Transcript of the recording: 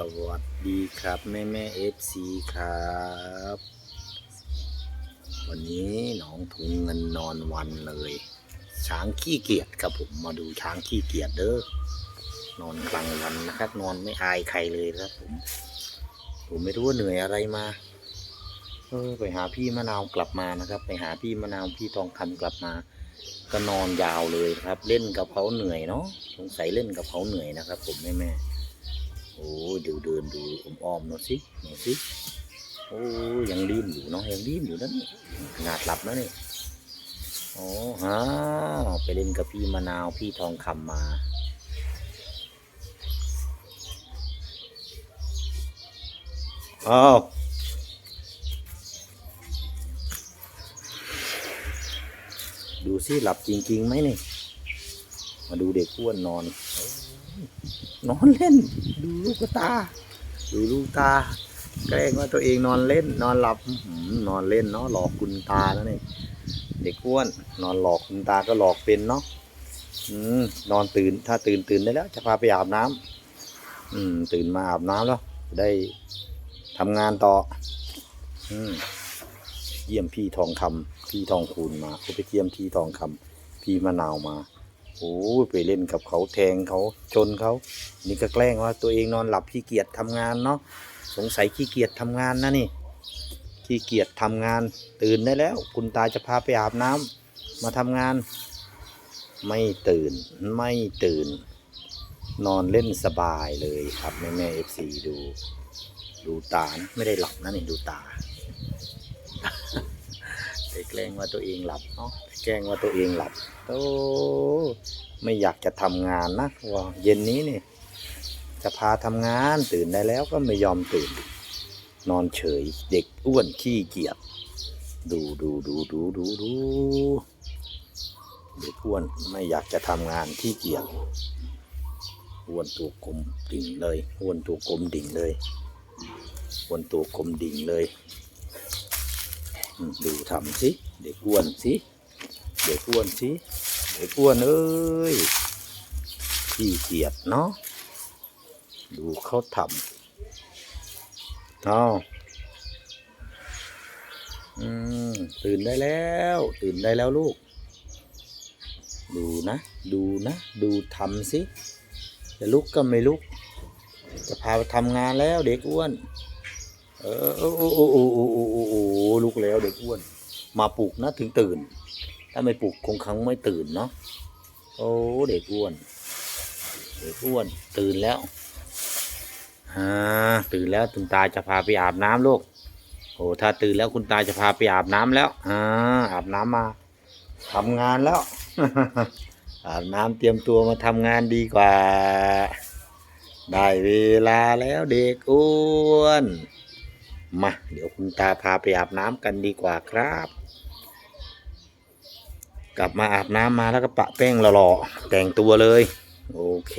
สวัสดีครับแม่แม่เอฟซีครับ วันนี้น้องถุงเงินนอนวันเลย ช้างขี้เกียจครับผมมาดูช้างขี้เกียจเด้อนอนกลางวันนะครับ นอนไม่อายใครเลยครับผม ผมไม่รู้ว่าเหนื่อยอะไรมาเออไปหาพี่มะนาวกลับมานะครับ ไปหาพี่มะนาวพี่ทองคำกลับมา ก็นอนยาวเลยครับ เล่นกับเขาเหนื่อยเนาะสงสัยเล่นกับเขาเหนื่อยนะครับ ผมแม่แม่ โอ้ยดูเดินดูผมอ้อมๆหน่อยสิหน่อยสิโอ้ยยังดิ้นอยู่เนาะยังดิ้นอยู่นั่นขนาดหลับแล้วนี่โอ้ฮะไปเล่นกับพี่มะนาวพี่ทองคำมาอ้าวดูสิหลับจริงๆไหมนี่ มาดูเด็กอ้วนนอน นอนเล่น ดูลูกตา ดูลูกตา แกล้งว่าตัวเองนอนเล่น นอนหลับนอนเล่นเนาะหลอกคุณตาแล้วนี่เด็กอ้วน นอนหลอกคุณตาก็หลอกเป็นเนาะอืมนอนตื่นถ้าตื่นตื่นได้แล้ว จะพาไปอาบน้ำอืม ตื่นมาอาบน้ำแล้วได้ทำงานต่อ อืม เยี่ยมพี่ทองคำพี่ทองคูณมาเขาไปเยี่ยมพี่ทองคำพี่มะนาวมา โอ้ยไปเล่นกับเขาแทงเขาชนเขา นี่ก็แกล้งว่าตัวเองนอนหลับขี้เกียจทำงานเนาะ สงสัยขี้เกียจทำงานนะนี่ ขี้เกียจทำงาน ตื่นได้แล้ว คุณตาจะพาไปอาบน้ำมาทำงาน ไม่ตื่น ไม่ตื่น นอนเล่นสบายเลยครับแม่แม่เอฟซีดู ดูตา ไม่ได้หลับนะนี่ดูตา ล้งว่าตัวเองหลับเนาะไปแกล้งว่าตัวเองหลับโอ้ไม่อยากจะทำงานนะว่าเย็นนี้นี่จะพาทำงานตื่นได้แล้วก็ไม่ยอมตื่น นอนเฉยเด็กอ้วนขี้เกียจดูดูดูดูดูดูเด็กอ้วนไม่อยากจะทำงานขี้เกียจอ้วนตัวกลมดิ่งเลยอ้วนตัวกลมดิ่งเลยอ้วนตัวกลมดิ่งเลยอืม ดูทำสิเด็กอ้วนสิเด็กอ้วนสิเด็กอ้วนเอ้ยขี้เกียจเนาะดูเขาทำเอาอืมตื่นได้แล้ว ตื่นได้แล้วลูก ดูนะ ดูนะ ดูทำสิจะลุกก็ไม่ลุก จะพาไปทำงานแล้วเด็กอ้วน เออโอ้โอ้โอ้โอ้โอ้ ลุกแล้วเด็กอ้วน มาปลุกนะถึงตื่น ถ้าไม่ปลุกคงครั้งไม่ตื่นเนาะโอ้เด็กอ้วน เด็กอ้วน ตื่นแล้วอ่าตื่นแล้วคุณตาจะพาไปอาบน้ำลูกโอ้ถ้าตื่นแล้วคุณตาจะพาไปอาบน้ำแล้วอ่าอาบน้ำมาทำงานแล้วอาบน้ำเตรียมตัวมาทำงานดีกว่า ได้เวลาแล้วเด็กอ้วน มา เดี๋ยวคุณตาพาไปอาบน้ำกันดีกว่าครับ กลับมาอาบน้ำมาแล้วก็ปะแป้งหล่อๆแต่งตัวเลย โอเค